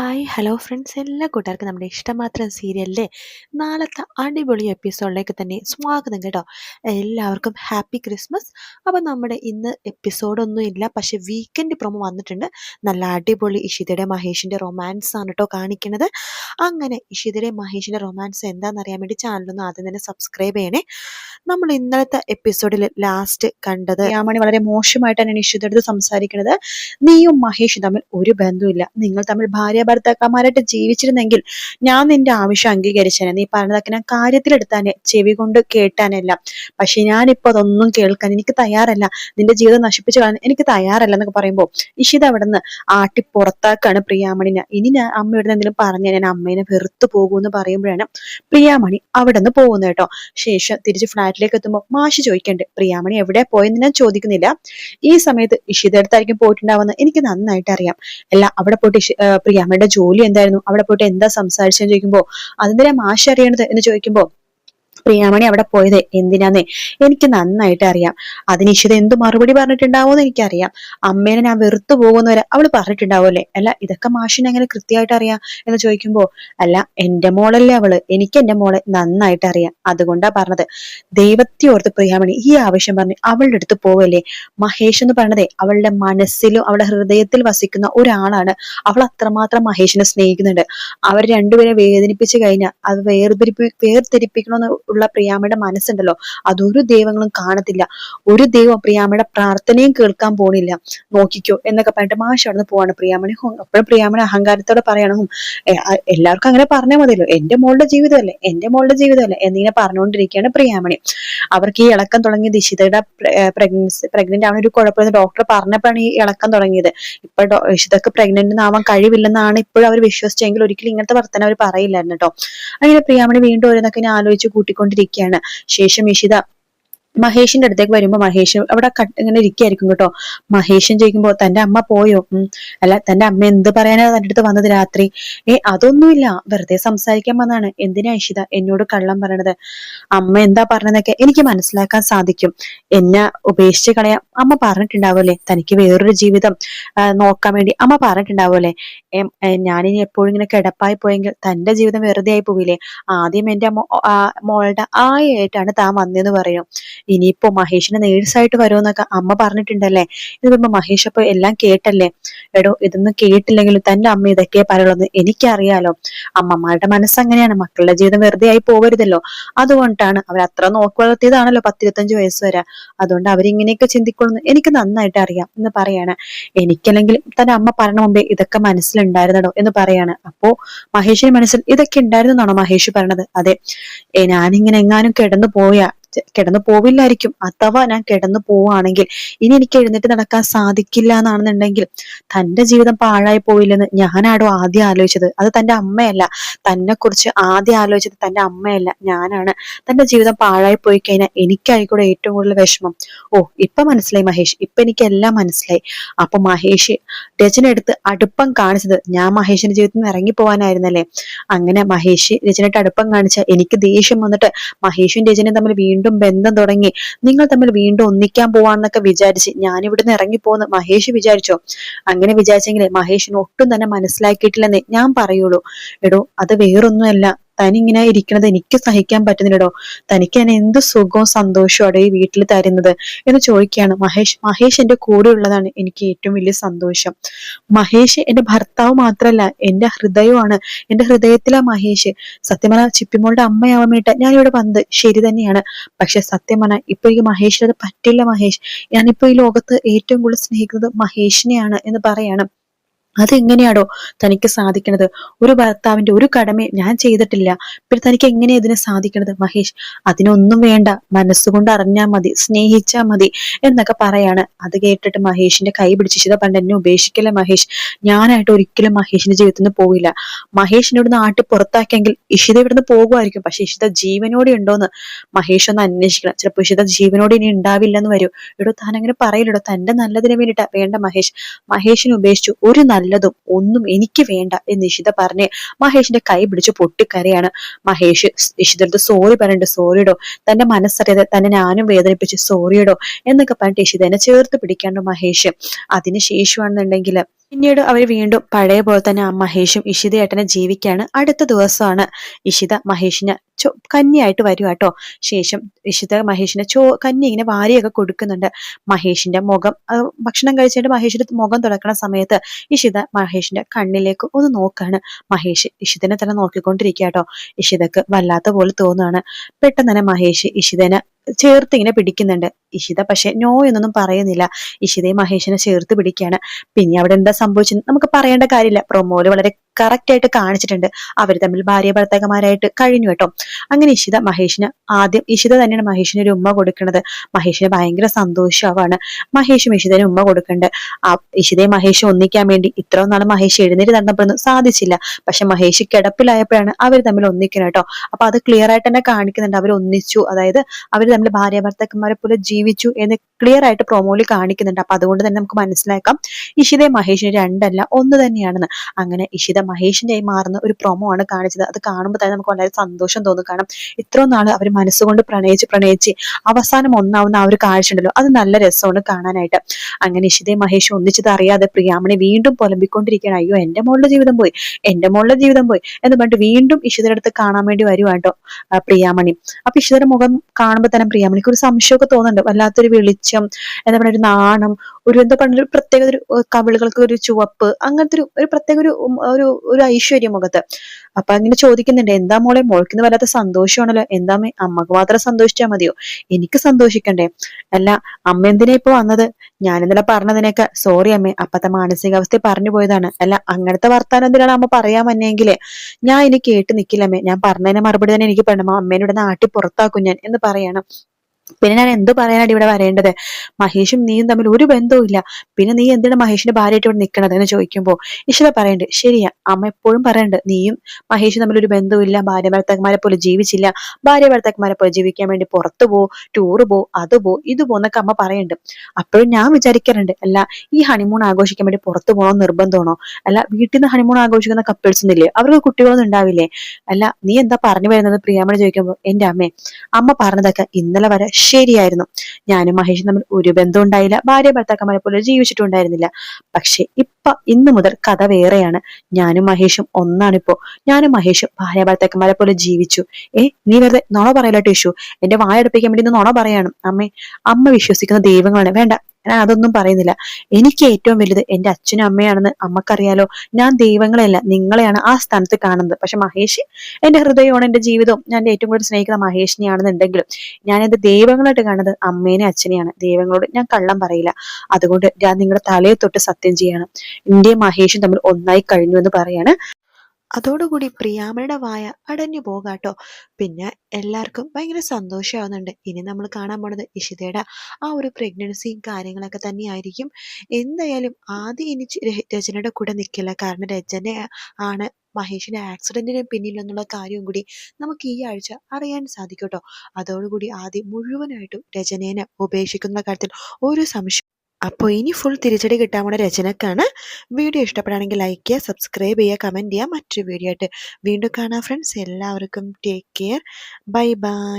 Hi hello friends എല്ലാ കൂട്ടുകാർക്കും നമ്മുടെ ഇഷ്ടമാത്രം സീരിയലിലെ നാളത്തെ അടിപൊളി എപ്പിസോഡിലേക്ക് തന്നെ സ്വാഗതം കേട്ടോ. എല്ലാവർക്കും ഹാപ്പി ക്രിസ്മസ് അപ്പോൾ നമ്മുടെ ഇന്ന് എപ്പിസോഡൊന്നും ഇല്ല. പക്ഷെ വീക്കെൻഡ് പ്രൊമോ വന്നിട്ടുണ്ട്. നല്ല അടിപൊളി ഇഷിതയുടെ മഹേഷിന്റെ റൊമാൻസ് ആണ് കേട്ടോ കാണിക്കുന്നത് അങ്ങനെ ഇഷിതയുടെ മഹേഷിന്റെ റൊമാൻസ് എന്താണെന്നറിയാൻ വേണ്ടി ചാനലൊന്ന് ആദ്യം തന്നെ സബ്സ്ക്രൈബ് ചെയ്യണേ. നമ്മൾ ഇന്നലത്തെ എപ്പിസോഡിൽ ലാസ്റ്റ് കണ്ടത് യാമണി വളരെ മോശമായിട്ടാണ് ഇഷിതയുടെ സംസാരിക്കുന്നത് നീയും മഹേഷും തമ്മിൽ ഒരു ബന്ധവുമില്ല. നിങ്ങൾ തമ്മിൽ ഭാര്യ ഭർത്താക്കന്മാരായിട്ട് ജീവിച്ചിരുന്നെങ്കിൽ ഞാൻ നിന്റെ ആവശ്യം അംഗീകരിച്ചേനെ. നീ പറഞ്ഞതൊക്കെ ഞാൻ കാര്യത്തിലെടുത്താനെ ചെവി കൊണ്ട് കേട്ടാനല്ല. പക്ഷെ ഞാനിപ്പോ അതൊന്നും കേൾക്കാൻ എനിക്ക് തയ്യാറല്ല. നിന്റെ ജീവിതം നശിപ്പിച്ചു കളയാൻ എനിക്ക് തയ്യാറല്ല എന്നൊക്കെ പറയുമ്പോൾ ഇഷിത അവിടെ നിന്ന് ആട്ടി പുറത്താക്കാണ് പ്രിയാമണിനെ. ഇനി ഞാൻ അമ്മ ഇവിടെ എന്തെങ്കിലും പറഞ്ഞാൽ ഞാൻ അമ്മേനെ വെറുത്തു പോകുമെന്ന് പറയുമ്പോഴാണ് പ്രിയാമണി അവിടെ നിന്ന് പോകുന്നത് കേട്ടോ. ശേഷം തിരിച്ച് ഫ്ലാറ്റിലേക്ക് എത്തുമ്പോൾ മാഷി ചോദിക്കണ്ട് പ്രിയാമണി എവിടെ പോയെന്ന് ഞാൻ ചോദിക്കുന്നില്ല. ഈ സമയത്ത് ഇഷിത അടുത്തായിരിക്കും പോയിട്ടുണ്ടാവുമെന്ന് എനിക്ക് നന്നായിട്ട് അറിയാം. അല്ല അവിടെ പോയിട്ട് ഇഷി- ആ, പ്രിയാമ്മയുടെ ജോലി എന്തായിരുന്നു? അവിടെ പോയിട്ട് എന്താ സംസാരിച്ചെന്ന് ചോദിക്കുമ്പോൾ അതെന്തിനാ മാഷ് അറിയണത്? എന്ന് ചോദിക്കുമ്പോ പ്രിയാമണി അവിടെ പോയത് എന്തിനാന്നേ? എനിക്ക് നന്നായിട്ട് അറിയാം. അതിന് ഇഷിത എന്ത് മറുപടി പറഞ്ഞിട്ടുണ്ടാവോന്ന് എനിക്കറിയാം. അമ്മേനെ ഞാൻ വെറുത്തു പോകുന്നവരെ അവൾ പറഞ്ഞിട്ടുണ്ടാവൂല്ലേ അല്ല ഇതൊക്കെ മാഷിനെ എങ്ങനെ കൃത്യമായിട്ട് അറിയാം എന്ന് ചോദിക്കുമ്പോ അല്ല എന്റെ മോളല്ലേ അവൾ. എനിക്ക് എന്റെ മോളെ നന്നായിട്ട് അറിയാം. അതുകൊണ്ടാ പറഞ്ഞത്. ദൈവത്തെ ഓർത്ത് പ്രിയാമണി ഈ ആവശ്യം പറഞ്ഞ് അവളുടെ അടുത്ത് പോവല്ലേ? മഹേഷ് എന്ന് പറഞ്ഞതേ അവളുടെ മനസ്സിലും അവളുടെ ഹൃദയത്തിൽ വസിക്കുന്ന ഒരാളാണ്. അവൾ അത്രമാത്രം മഹേഷിനെ സ്നേഹിക്കുന്നുണ്ട്. അവർ രണ്ടുപേരെ വേദനിപ്പിച്ചു കഴിഞ്ഞാൽ അത് വേർതിരിപ്പി വേർതിരിപ്പിക്കണമെന്ന് ഉള്ള പ്രിയാമയുടെ മനസ്സുണ്ടല്ലോ. അതൊരു ദൈവങ്ങളും കാണത്തില്ല. ഒരു ദൈവം പ്രിയാമയുടെ പ്രാർത്ഥനയും കേൾക്കാൻ പോണില്ല. നോക്കിക്കോ എന്നൊക്കെ പറഞ്ഞിട്ട് മാഷ് അവിടെ പോവാണ്. പ്രിയാമണി അപ്പോഴും പ്രിയാമണി അഹങ്കാരത്തോടെ പറയണം. എല്ലാവർക്കും അങ്ങനെ പറഞ്ഞാൽ മതിയല്ലോ. എന്റെ മോളുടെ ജീവിതമല്ലേ? എന്റെ മോളുടെ ജീവിതമല്ലേ? എന്നിങ്ങനെ പറഞ്ഞുകൊണ്ടിരിക്കുകയാണ് പ്രിയാമണി അവർക്ക് ഈ ഇളക്കം തുടങ്ങിയ ദിശിതയുടെ പ്രഗ്നൻസി പ്രഗ്നന്റ് ആവുന്ന ഒരു കുഴപ്പമില്ല. ഡോക്ടർ പറഞ്ഞപ്പോഴാണ് ഈ ഇളക്കം തുടങ്ങിയത്. ഇപ്പൊ ഇഷിതക്ക് പ്രഗ്നന്റ് ആവാൻ കഴിവില്ലെന്നാണ് ഇപ്പോഴും അവർ വിശ്വസിച്ചെങ്കിൽ ഒരിക്കലും ഇങ്ങനത്തെ വർത്തനം അവർ പറയില്ലായിരുന്നു കേട്ടോ. അങ്ങനെ പ്രിയാമണി വീണ്ടും ഓരോന്നൊക്കെ ആലോചിച്ച് ആലോചിച്ച് കൂട്ടിക്കൊണ്ടിരിക്കുകയാണ് ശേഷം ഇഷിത മഹേഷിന്റെ അടുത്തേക്ക് വരുമ്പോ മഹേഷ് അവിടെ ഇങ്ങനെ ഇരിക്കായിരിക്കും കേട്ടോ. മഹേഷൻ ചോദിക്കുമ്പോ തന്റെ അമ്മ പോയോ? അല്ല തന്റെ അമ്മ എന്ത് പറയാനാ തന്റെ അടുത്ത് വന്നത് രാത്രി? ഏ അതൊന്നുമില്ല. വെറുതെ സംസാരിക്കാൻ വന്നാണ് എന്തിനാ ഇഷിത എന്നോട് കള്ളം പറയണത്? അമ്മ എന്താ പറഞ്ഞതൊക്കെ എനിക്ക് മനസ്സിലാക്കാൻ സാധിക്കും. എന്നെ ഉപേക്ഷിച്ച് കളയാം അമ്മ പറഞ്ഞിട്ടുണ്ടാവുമല്ലേ? തനിക്ക് വേറൊരു ജീവിതം നോക്കാൻ വേണ്ടി അമ്മ പറഞ്ഞിട്ടുണ്ടാവുമല്ലേ? ഞാനിനി എപ്പോഴും ഇങ്ങനെ കിടപ്പായി പോയെങ്കിൽ തന്റെ ജീവിതം വെറുതെ ആയി പോവില്ലേ? ആദ്യം എന്റെ മോളുടെ ആയായിട്ടാണ് താൻ വന്നതെന്ന് പറയും. ഇനിയിപ്പോ മഹേഷിന് നേഴ്സായിട്ട് വരുമെന്നൊക്കെ അമ്മ പറഞ്ഞിട്ടുണ്ടല്ലേ? ഇത് പറയുമ്പോ മഹേഷ് അപ്പൊ എല്ലാം കേട്ടല്ലേ? എടോ ഇതൊന്നും കേട്ടില്ലെങ്കിലും തന്റെ അമ്മ ഇതൊക്കെ പറയുള്ളൂ. എനിക്കറിയാലോ അമ്മമാരുടെ മനസ്സങ്ങനെയാണ്. മക്കളുടെ ജീവിതം വെറുതെ ആയി പോകരുതല്ലോ അതുകൊണ്ടാണ് അവർ അത്ര നോക്കി വളർത്തിയതാണല്ലോ പത്തിരുപത്തഞ്ച് വയസ്സ് വരെ. അതുകൊണ്ട് അവരിങ്ങനെയൊക്കെ ചിന്തിക്കൊള്ളുന്നു. എനിക്ക് നന്നായിട്ട് അറിയാം എന്ന് പറയാണ്. എനിക്കല്ലെങ്കിൽ തന്റെ അമ്മ പറഞ്ഞ മുമ്പേ ഇതൊക്കെ മനസ്സിലുണ്ടായിരുന്നടോ എന്ന് പറയാണ്. അപ്പോ മഹേഷിന്റെ മനസ്സിൽ ഇതൊക്കെ ഉണ്ടായിരുന്നു എന്നാണോ മഹേഷ് പറഞ്ഞത്? അതെ. ഞാനിങ്ങനെ എങ്ങാനും കിടന്നു പോയാ കിടന്നു പോവില്ലായിരിക്കും. അഥവാ ഞാൻ കിടന്നു പോവാണെങ്കിൽ ഇനി എനിക്ക് എഴുന്നേറ്റ് നടക്കാൻ സാധിക്കില്ല എന്നാണെന്നുണ്ടെങ്കിൽ തന്റെ ജീവിതം പാഴായി പോയില്ലെന്ന് ഞാനാടോ ആദ്യം ആലോചിച്ചത്? അത് തന്റെ അമ്മയല്ല. തന്നെ കുറിച്ച് ആദ്യം ആലോചിച്ചത് തന്റെ അമ്മയല്ല. ഞാനാണ്. തന്റെ ജീവിതം പാഴായി പോയി കഴിഞ്ഞാൽ എനിക്കായിക്കൂടെ ഏറ്റവും കൂടുതൽ വിഷമം. ഓ ഇപ്പൊ മനസ്സിലായി മഹേഷ്. ഇപ്പൊ എനിക്ക് എല്ലാം മനസ്സിലായി. അപ്പൊ മഹേഷ് രചനയെടുത്ത് അടുപ്പം കാണിച്ചത് ഞാൻ മഹേഷിന്റെ ജീവിതത്തിൽ നിന്ന് ഇറങ്ങി പോവാനായിരുന്നല്ലേ അങ്ങനെ മഹേഷ് രചനയിട്ട് അടുപ്പം കാണിച്ച എനിക്ക് ദേഷ്യം വന്നിട്ട് മഹേഷും രചനയും തമ്മിൽ വീണ്ടും ബന്ധം തുടങ്ങി. നിങ്ങൾ തമ്മിൽ വീണ്ടും ഒന്നിക്കാൻ പോവാന്നൊക്കെ വിചാരിച്ച് ഞാൻ ഇവിടുന്ന് ഇറങ്ങിപ്പോന്ന് മഹേഷ് വിചാരിച്ചോ? അങ്ങനെ വിചാരിച്ചെങ്കിലേ മഹേഷിന് ഒട്ടും തന്നെ മനസ്സിലാക്കിയിട്ടില്ലെന്നേ ഞാൻ പറയുള്ളൂ. എടോ അത് വേറൊന്നുമല്ല. തനിങ്ങനെ ഇരിക്കണത് എനിക്ക് സഹിക്കാൻ പറ്റുന്നില്ലടോ. തനിക്ക് എന്നെ എന്ത് സുഖവും സന്തോഷവും ഈ വീട്ടിൽ തരുന്നത് എന്ന് ചോദിക്കുകയാണ് മഹേഷ്. മഹേഷ് എന്റെ കൂടെ ഉള്ളതാണ് എനിക്ക് ഏറ്റവും വലിയ സന്തോഷം. മഹേഷ് എന്റെ ഭർത്താവ് മാത്രല്ല എന്റെ ഹൃദയമാണ് എന്റെ ഹൃദയത്തിലാ മഹേഷ്. സത്യമന ചിപ്പിമോളുടെ അമ്മയാവാൻ വേണ്ടിട്ട് ഞാൻ ഇവിടെ വന്നത്. ശരി തന്നെയാണ്. പക്ഷെ സത്യമന ഇപ്പൊ എനിക്ക് മഹേഷിനത് പറ്റില്ല മഹേഷ്. ഞാനിപ്പോ ഈ ലോകത്ത് ഏറ്റവും കൂടുതൽ സ്നേഹിക്കുന്നത് മഹേഷിനെയാണ് എന്ന് പറയാണ്. അതെങ്ങനെയാടോ തനിക്ക് സാധിക്കണത്? ഒരു ഭർത്താവിന്റെ ഒരു കടമയും ഞാൻ ചെയ്തിട്ടില്ല. പിന്നെ തനിക്ക് എങ്ങനെ ഇതിന് സാധിക്കണത് മഹേഷ്? അതിനൊന്നും വേണ്ട. മനസ്സുകൊണ്ട് അറിഞ്ഞാൽ മതി. സ്നേഹിച്ചാ മതി എന്നൊക്കെ പറയാണ്. അത് കേട്ടിട്ട് മഹേഷിന്റെ കൈ പിടിച്ച് ചിത പണ്ട് എന്നെ ഉപേക്ഷിക്കല്ലേ മഹേഷ്? ഞാനായിട്ട് ഒരിക്കലും മഹേഷിന്റെ ജീവിതത്തിൽ നിന്ന് പോവില്ല. മഹേഷിന്റെ ഇവിടുന്ന് ആട്ടി പുറത്താക്കിയെങ്കിൽ ഇഷിത ഇവിടുന്ന് പോകുമായിരിക്കും. പക്ഷെ ഇഷിത ജീവനോടെ ഉണ്ടോന്ന് മഹേഷ് ഒന്ന് അന്വേഷിക്കണം. ചിലപ്പോൾ ഇഷിത ജീവനോടെ ഇനി ഉണ്ടാവില്ലെന്ന് വരും. എടോ താൻ അങ്ങനെ പറയില്ലടോ? തന്റെ നല്ലതിനെ വേണ്ടിയിട്ടാ. വേണ്ട മഹേഷ്. മഹേഷിനെ ഉപേക്ഷിച്ചു. ഒരു നല്ലതും ഒന്നും എനിക്ക് വേണ്ട എന്ന് ഇഷിത പറഞ്ഞ് മഹേഷിന്റെ കൈ പിടിച്ച് പൊട്ടിക്കരയാണ്. മഹേഷ് ഇഷിതടുത്ത് സോറി പറയണ്ട് സോറിയിടോ തന്റെ മനസ്സറിയാതെ തന്നെ ഞാനും വേദനിപ്പിച്ച് സോറിയിടോ എന്നൊക്കെ പറഞ്ഞിട്ട് ഇഷിതനെ ചേർത്ത് പിടിക്കാണ്ട് മഹേഷ്. അതിന് ശേഷമാണെന്നുണ്ടെങ്കിൽ പിന്നീട് അവർ വീണ്ടും പഴയ പോലെ തന്നെ ആ മഹേഷും ഇഷിതയേട്ടനെ ജീവിക്കാണ്. അടുത്ത ദിവസമാണ് ഇഷിത മഹേഷിനെ ചോ കന്നിയായിട്ട് വരും കേട്ടോ. ശേഷം ഇഷിത മഹേഷിനെ ചോ കന്നി ഇങ്ങനെ വാരിയൊക്കെ കൊടുക്കുന്നുണ്ട്. മഹേഷിന്റെ മുഖം ഭക്ഷണം കഴിച്ചിട്ട് മഹേഷിന്റെ മുഖം തുടക്കുന്ന സമയത്ത് ഇഷിത മഹേഷിന്റെ കണ്ണിലേക്ക് ഒന്ന് നോക്കാണ്. മഹേഷ് ഇഷിതനെ തന്നെ നോക്കിക്കൊണ്ടിരിക്കുക കേട്ടോ. ഇഷിതക്ക് വല്ലാത്ത പോലെ തോന്നുകയാണ് പെട്ടെന്ന് തന്നെ മഹേഷ് ഇഷിതനെ ചേർത്ത് ഇങ്ങനെ പിടിക്കുന്നുണ്ട്. ഇഷിത പക്ഷെ നോ എന്നൊന്നും പറയുന്നില്ല. ഇഷിതയും മഹേഷിനെ ചേർത്ത് പിടിക്കുകയാണ്. പിന്നെ അവിടെ എന്താ സംഭവിച്ചത് നമുക്ക് പറയേണ്ട കാര്യമില്ല. പ്രൊമോൽ വളരെ കറക്റ്റ് ആയിട്ട് കാണിച്ചിട്ടുണ്ട്. അവർ തമ്മിൽ ഭാര്യ ഭർത്താക്കന്മാരായിട്ട് കഴിഞ്ഞു കേട്ടോ. അങ്ങനെ ഇഷിത മഹേഷിന് ആദ്യം ഇഷിത തന്നെയാണ് മഹേഷിന് ഒരു ഉമ്മ കൊടുക്കുന്നത്. മഹേഷിന് ഭയങ്കര സന്തോഷമാവാണ് മഹേഷും ഇഷിതന് ഉമ്മ കൊടുക്കുന്നുണ്ട് ആ ഇഷിതയും മഹേഷും ഒന്നിക്കാൻ വേണ്ടി ഇത്രയും നാൾ മഹേഷ് എഴുന്നേറ്റ് തന്നപ്പോഴൊന്നും സാധിച്ചില്ല. പക്ഷെ മഹേഷ് കിടപ്പിലായപ്പോഴാണ് അവർ തമ്മിൽ ഒന്നിക്കുന്നത് കേട്ടോ. അപ്പൊ അത് ക്ലിയർ ആയിട്ട് തന്നെ കാണിക്കുന്നുണ്ട്. അവർ ഒന്നിച്ചു. അതായത് അവർ തമ്മിൽ ഭാര്യ ഭർത്താക്കന്മാരെ പോലെ ജീവിച്ചു എന്ന് ക്ലിയർ ആയിട്ട് പ്രൊമോയിൽ കാണിക്കുന്നുണ്ട്. അപ്പൊ അതുകൊണ്ട് തന്നെ നമുക്ക് മനസ്സിലാക്കാം. ഇഷിതയും മഹേഷിന് രണ്ടല്ല ഒന്ന് തന്നെയാണെന്ന്. അങ്ങനെ ഇഷിത മഹേഷിന്റെ ആയി മാറുന്ന ഒരു പ്രൊമോ ആണ് കാണിച്ചത്. അത് കാണുമ്പോൾ തന്നെ നമുക്ക് വളരെ സന്തോഷം തോന്നും. കാരണം ഇത്രയും നാൾ അവർ മനസ്സുകൊണ്ട് പ്രണയിച്ച് പ്രണയിച്ച് അവസാനം ഒന്നാവുന്ന ആ ഒരു കാഴ്ച ഉണ്ടല്ലോ. അത് നല്ല രസമാണ് കാണാനായിട്ട്. അങ്ങനെ ഇഷിതയും മഹേഷും ഒന്നിച്ചത് അറിയാതെ പ്രിയാമണി വീണ്ടും പുലമ്പിക്കൊണ്ടിരിക്കുകയാണ്. അയ്യോ എന്റെ മോളുടെ ജീവിതം പോയി. എന്റെ മോളുടെ ജീവിതം പോയി എന്ന് പറഞ്ഞിട്ട് വീണ്ടും ഇഷിതയുടെ അടുത്ത് കാണാൻ വേണ്ടി വരുവാട്ടോ പ്രിയാമണി. അപ്പൊ ഇഷിതയുടെ മുഖം കാണുമ്പോൾ തന്നെ പ്രിയാമണിക്ക് ഒരു സംശയമൊക്കെ തോന്നുന്നുണ്ട്. വല്ലാത്തൊരു വെളിച്ചം എന്താ പറയുക ഒരു നാണം ഒരു എന്താ പറയുക ഒരു പ്രത്യേക ഒരു കവിളുകൾക്ക് ഒരു ചുവപ്പ് അങ്ങനത്തെ ഒരു ഒരു പ്രത്യേക ഒരു ഒരു ഒരു ഐശ്വര്യം മുഖത്ത് അപ്പൊ അങ്ങനെ ചോദിക്കുന്നുണ്ട് എന്താ മോളെ? മോൾക്കിന്ന് വല്ലാത്ത സന്തോഷമാണല്ലോ. എന്താ അമ്മയ്ക്ക് മാത്രം സന്തോഷിച്ചാൽ മതിയോ? എനിക്ക് സന്തോഷിക്കണ്ടേ. അല്ല അമ്മ എന്തിനാ ഇപ്പൊ വന്നത്? ഞാൻ ഇന്നലെ പറഞ്ഞതിനൊക്കെ സോറി അമ്മേ. അപ്പത്തെ മാനസികാവസ്ഥ പറഞ്ഞു പോയതാണ്. അല്ല അങ്ങനത്തെ വർത്താനം എന്തിനാണ് അമ്മ പറയാൻ വന്നെങ്കിലേ? ഞാൻ ഇനി കേട്ട് നിക്കില്ലമ്മേ ഞാൻ പറഞ്ഞതിന് മറുപടി തന്നെ എനിക്ക് പെണ്ണമ്മ അമ്മേനോട് നാട്ടി പുറത്താക്കും ഞാൻ എന്ന് പറയണം. പിന്നെ ഞാൻ എന്ത് പറയാനാണ് ഇവിടെ വരേണ്ടത്? മഹേഷും നീയും തമ്മിൽ ഒരു ബന്ധവും ഇല്ല. പിന്നെ നീ എന്തിനാണ് മഹേഷിന്റെ ഭാര്യയായിട്ട് ഇവിടെ നിൽക്കണത് എന്ന് ചോദിക്കുമ്പോൾ ഇഷിത പറയണ്ട് ശരിയാ അമ്മ എപ്പോഴും പറയണ്ട് നീയും മഹേഷും തമ്മിൽ ഒരു ബന്ധവും ഇല്ല ഭാര്യ ഭർത്താക്കന്മാരെ പോലെ ജീവിച്ചില്ല ഭാര്യ ഭർത്താക്കന്മാരെ പോലെ ജീവിക്കാൻ വേണ്ടി പുറത്തു പോ ടൂർ പോ അത് പോ ഇത് പോ എന്നൊക്കെ അമ്മ പറയുന്നുണ്ട് അപ്പോഴും ഞാൻ വിചാരിക്കാറുണ്ട് അല്ല ഈ ഹണിമൂൺ ആഘോഷിക്കാൻ വേണ്ടി പുറത്തു പോകണോ നിർബന്ധമാണോ? അല്ല വീട്ടിൽ നിന്ന് ഹണിമൂൺ ആഘോഷിക്കുന്ന കപ്പിൾസ് ഒന്നുമില്ലേ? അവർക്ക് കുട്ടികളൊന്നും ഉണ്ടാവില്ലേ? അല്ല നീ എന്താ പറഞ്ഞു വരുന്നത്? പ്രിയാമണി ചോദിക്കുമ്പോൾ എന്റെ അമ്മേ അമ്മ പറഞ്ഞതൊക്കെ ഇന്നലെ വരെ ശരിയായിരുന്നു. ഞാനും മഹേഷും തമ്മിൽ ഒരു ബന്ധം ഉണ്ടായില്ല. ഭാര്യ ഭർത്താക്കന്മാരെ പോലെ ജീവിച്ചിട്ടുണ്ടായിരുന്നില്ല പക്ഷെ ഇപ്പൊ ഇന്ന് മുതൽ കഥ വേറെയാണ്. ഞാനും മഹേഷും ഒന്നാണിപ്പോ. ഞാനും മഹേഷും ഭാര്യ ഭർത്താക്കന്മാരെ പോലെ ജീവിച്ചു. ഏ നീ വെറുതെ നുണ പറയലോ ടീഷു? എന്റെ വായടുപ്പിക്കാൻ വേണ്ടി നുണ പറയാണ്. അമ്മേ അമ്മ വിശ്വസിക്കുന്ന ദൈവങ്ങളാണ്. വേണ്ട ഞാൻ അതൊന്നും പറയുന്നില്ല. എനിക്ക് ഏറ്റവും വലുത് എന്റെ അച്ഛനും അമ്മയാണെന്ന് അമ്മക്കറിയാലോ. ഞാൻ ദൈവങ്ങളെയല്ല നിങ്ങളെയാണ് ആ സ്ഥാനത്ത് കാണുന്നത്. പക്ഷെ മഹേഷ് എന്റെ ഹൃദയമാണ് എന്റെ ജീവിതവും. ഞാൻ ഏറ്റവും കൂടുതൽ സ്നേഹിക്കുന്ന മഹേഷിനെയാണെന്നുണ്ടെങ്കിലും എന്റെ ദൈവങ്ങളായിട്ട് കാണുന്നത് അമ്മേനെ അച്ഛനെയാണ്. ദൈവങ്ങളോട് ഞാൻ കള്ളം പറയില്ല. അതുകൊണ്ട് ഞാൻ നിങ്ങളുടെ തലയെ തൊട്ട് സത്യം ചെയ്യാണ്. ഇന്ത്യയും മഹേഷും തമ്മിൽ ഒന്നായി കഴിഞ്ഞു എന്ന് പറയാണ്. അതോടുകൂടി പ്രിയാമയുടെ വായ അടഞ്ഞു പോകാട്ടോ. പിന്നെ എല്ലാവർക്കും ഭയങ്കര സന്തോഷമാവുന്നുണ്ട്. ഇനി നമ്മൾ കാണാൻ പോണത് ഇഷിതയുടെ ആ ഒരു പ്രഗ്നൻസിയും കാര്യങ്ങളൊക്കെ തന്നെയായിരിക്കും. എന്തായാലും ആദ്യം ഇനി രചനയുടെ കൂടെ നിൽക്കില്ല കാരണം രചന ആണ് മഹേഷിന്റെ ആക്സിഡന്റിന് പിന്നിലെന്നുള്ള കാര്യവും കൂടി നമുക്ക് ഈ ആഴ്ച അറിയാൻ സാധിക്കും കേട്ടോ. അതോടുകൂടി ആദ്യം മുഴുവനായിട്ടും രചനേനെ ഉപേക്ഷിക്കുന്ന കാര്യത്തിൽ ഒരു സംശയം അപ്പോൾ ഇനി ഫുൾ തിരിച്ചടി കിട്ടാൻ പോണ രചനക്കാണ്. വീഡിയോ ഇഷ്ടപ്പെടുകയാണെങ്കിൽ ലൈക്ക് ചെയ്യുക സബ്സ്ക്രൈബ് ചെയ്യുക കമന്റ് ചെയ്യുക. മറ്റൊരു വീഡിയോ ആയിട്ട് വീണ്ടും കാണാം ഫ്രണ്ട്സ് എല്ലാവർക്കും ടേക്ക് കെയർ ബൈ ബൈ